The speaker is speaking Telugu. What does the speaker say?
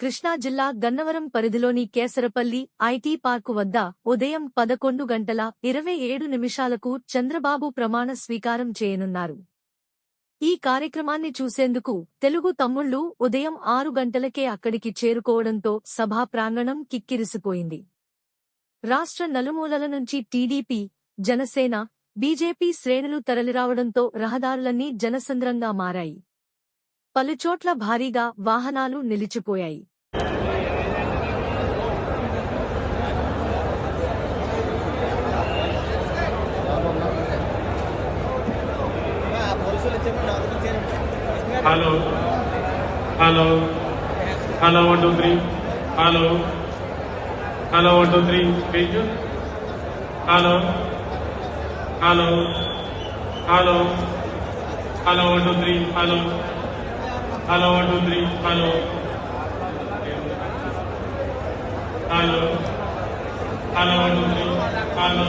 కృష్ణా జిల్లా గన్నవరం పరిధిలోని కేసరపల్లి ఐటీ పార్కు వద్ద ఉదయం పదకొండు గంటల ఇరవై ఏడు నిమిషాలకు చంద్రబాబు ప్రమాణ స్వీకారం చేయనున్నారు. ఈ కార్యక్రమాన్ని చూసేందుకు తెలుగు తమ్ముళ్ళు ఉదయం ఆరు గంటలకే అక్కడికి చేరుకోవడంతో సభా ప్రాంగణం కిక్కిరిసిపోయింది. రాష్ట్ర నలుమూలల నుంచి టీడీపీ జనసేన బీజేపీ శ్రేణులు తరలిరావడంతో రహదారులన్నీ జనసంద్రంగా మారాయి. పలుచోట్ల భారీగా వాహనాలు నిలిచిపోయాయి. Hello. Hello. Hello one two three. Hello. Hello one two three. Speak hello. Hello. Hello. Hello one two three. Hello. Hello one two three hello hello hello one two three hello